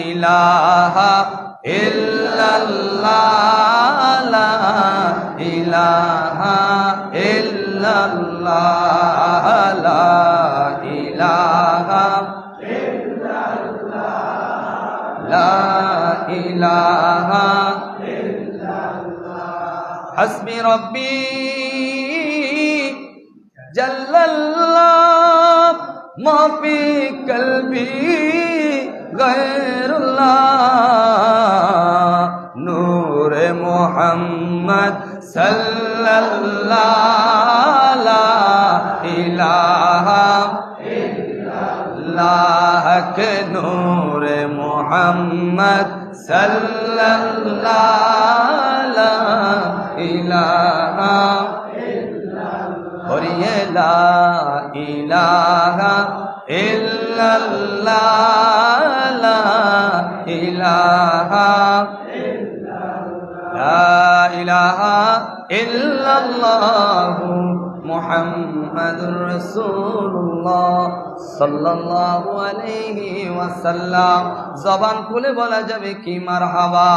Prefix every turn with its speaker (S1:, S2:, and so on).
S1: ইলাহা ইল্লাল্লাহ লা ইলাহা ইল্লাল্লাহ লা ইলাহা লা ইলাহা حسبي ربي جل الله ما في قلبي غير মোহাম্মদ সাল্লাল্লাহ ইলাহা লাহক নূর মোহাম্মদ সাল্লাল্লাহ ইলাহা হরিয়ে লা ইলাহা ইল্লাল্লাহ ইলাহা لا إله إلا الله محمد رسول الله صلى الله عليه وسلم জবান খুলে বলা যাবে কি মারহাবা